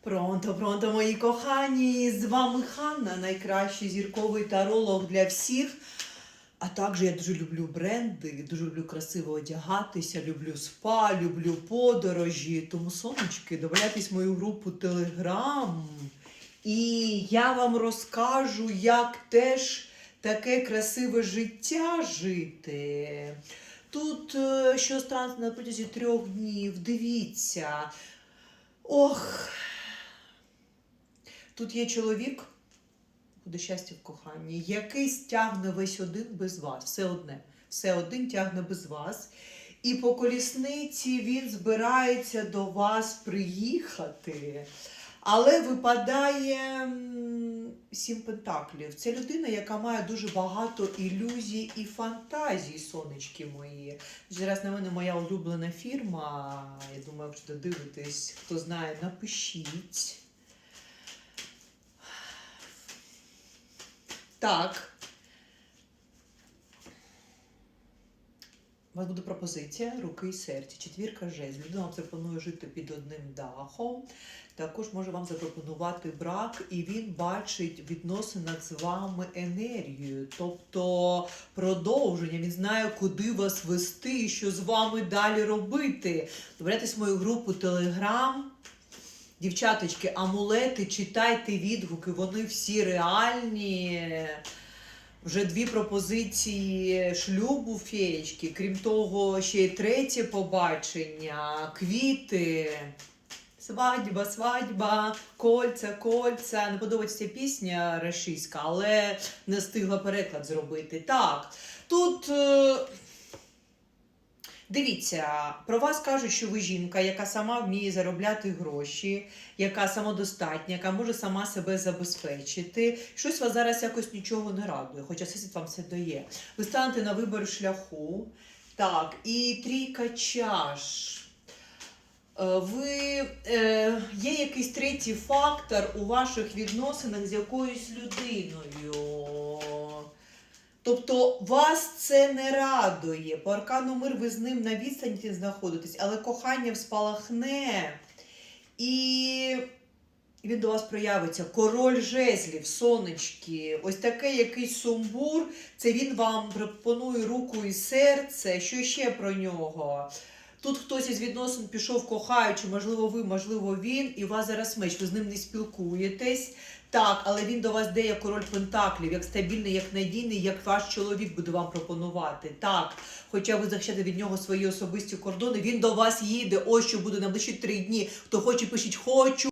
Пронто, пронто, мої кохані! З вами Ханна, найкращий зірковий таролог для всіх. А також я дуже люблю бренди, дуже люблю красиво одягатися, люблю спа, люблю подорожі. Тому, сонечки, добавляйтесь в мою групу Телеграм. І я вам розкажу, як теж таке красиве життя жити. Тут е, що станеться на протязі трьох днів, дивіться. Ох. Тут є чоловік, буде щастя в коханні, який стягне весь один без вас. Все одне. Все один тягне без вас. І по колісниці він збирається до вас приїхати. Але випадає сім пентаклів. Це людина, яка має дуже багато ілюзій і фантазій, сонечки мої. Зараз на мене моя улюблена фірма. Я думаю, якщо дивитесь, хто знає, напишіть. Так. У вас буде пропозиція руки і серця. Четвірка жезлів. Людина вам запропонує жити під одним дахом. Також може вам запропонувати брак, і він бачить відносини з вами енергію, тобто продовження. Він знає, куди вас вести що з вами далі робити. Добавляйтесь в мою групу Телеграм. Дівчаточки, амулети, читайте відгуки, вони всі реальні. Вже дві пропозиції шлюбу феєчки. Крім того, ще й третє побачення, квіти. Свадьба, свадьба, кольця, кольця. Не подобається пісня рашистська, але не встигла переклад зробити. Так, тут. Дивіться, про вас кажуть, що ви жінка, яка сама вміє заробляти гроші, яка самодостатня, яка може сама себе забезпечити. Щось вас зараз якось нічого не радує, хоча всесвіт вам все дає. Ви станете на вибір шляху. Так, і трійка чаш. Е, Ви е, є якийсь третій фактор у ваших відносинах з якоюсь людиною. Тобто вас це не радує. По аркану мир ви з ним на відстані знаходитесь, але кохання спалахне. І він до вас проявиться. Король жезлів, сонечки, ось такий якийсь сумбур. Це він вам пропонує руку і серце. Що ще про нього? Тут хтось із відносин пішов кохаючи, можливо, ви, можливо, він, і у вас зараз меч, ви з ним не спілкуєтесь. Так, але він до вас де як король пентаклів, як стабільний, як надійний, як ваш чоловік буде вам пропонувати. Так, хоча ви захищаєте від нього свої особисті кордони, він до вас їде. Ось що буде найближчі три дні. Хто хоче, пишіть хочу.